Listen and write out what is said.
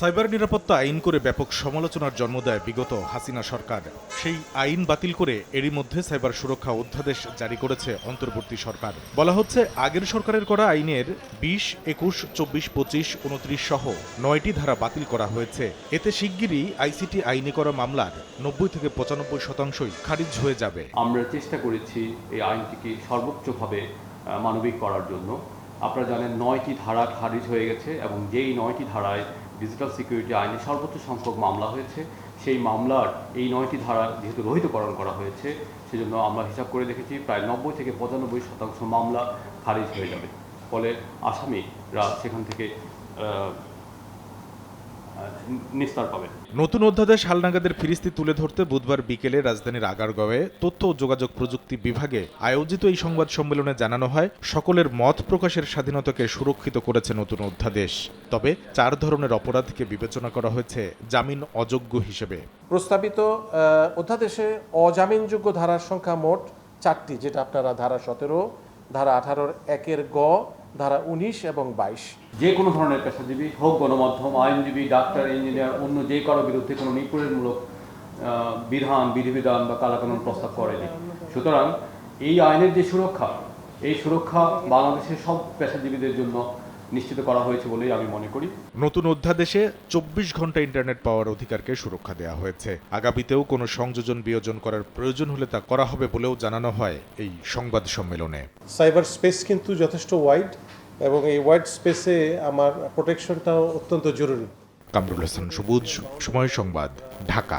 Cyber নিরাপত্তা আইন করে ব্যাপক সমালোচনার জন্ম দেয় বিগত হাসিনা সরকার। সেই আইন বাতিল করে এরই মধ্যে সাইবার সুরক্ষা অধ্যাদেশ জারি করেছে অন্তর্বর্তী সরকার। বলা হচ্ছে, আগের সরকারের করা আইনের বিশ, একুশ, চব্বিশ, পঁচিশ, উনত্রিশ সহ নয়টি ধারা বাতিল করা হয়েছে। এতে শিগগিরই আইসিটি আইনে করা মামলার নব্বই থেকে পঁচানব্বই শতাংশই খারিজ হয়ে যাবে। আমরা চেষ্টা করেছি এই আইনটিকে সর্বোচ্চভাবে মানবিক করার জন্য। আপনারা জানেন, নয়টি ধারা খারিজ হয়ে গেছে এবং যেই নয়টি ধারায় ডিজিটাল সিকিউরিটি আইনে সর্বোচ্চ সংখ্যক মামলা হয়েছে। সেই মামলার এই নয়টি ধারা যেহেতু রহিতকরণ করা হয়েছে, সেজন্য আমরা হিসাব করে দেখেছি প্রায় নব্বই থেকে পঁচানব্বই শতাংশ মামলা খারিজ হয়ে যাবে। ফলে আসামিরা সেখান থেকে নিস্তার পাবে। নতুন অধ্যাদেশ হালনাগাদের ফিরিস্তি তুলে ধরতে বুধবার বিকেলে রাজধানীর আগারগাঁওয়ে তথ্য ও যোগাযোগ প্রযুক্তি বিভাগে আয়োজিত এই সংবাদ সম্মেলনে জানানো হয় সকলের মত প্রকাশের স্বাধীনতাকে সুরক্ষিত করেছে নতুন অধ্যাদেশ। তবে চার ধরনের অপরাধকে বিবেচনা করা হয়েছে জামিন অযোগ্য হিসেবে। প্রস্তাবিত অধ্যাদেশে অজামিনযোগ্য ধারার সংখ্যা মোট চারটি যেটা আপনারা ধারা সতেরো ধারা আঠারোর একের গ ধারা উনিশ এবং বাইশ। যে কোনো ধরনের পেশাজীবী হোক গণমাধ্যম আইনজীবী ডাক্তার ইঞ্জিনিয়ার অন্য যে কারও বিরুদ্ধে কোনো নিপুণমূলক বিধান বিধিবিধান বা কালাকানুন প্রস্তাব করেনি। সুতরাং এই আইনের যে সুরক্ষা এই সুরক্ষা বাংলাদেশের সব পেশাজীবীদের জন্য নিশ্চিত করা হয়েছে বলেই আমি মনে করি। নতুন অধ্যাদেশে চব্বিশ ঘণ্টা ইন্টারনেট পাওয়ার অধিকারকে সুরক্ষা দেওয়া হয়েছে। আগামীতেও কোনো সংযোজন বিয়োজন করার প্রয়োজন হলে তা করা হবে বলেও জানানো হয় এই সংবাদ সম্মেলনে। সাইবার স্পেস কিন্তু যথেষ্ট ওয়াইড। এবং এই হোয়াইট স্পেসে আমার প্রোটেকশনটাও অত্যন্ত জরুরি। কামরুল হাসান সবুজ সময় সংবাদ ঢাকা।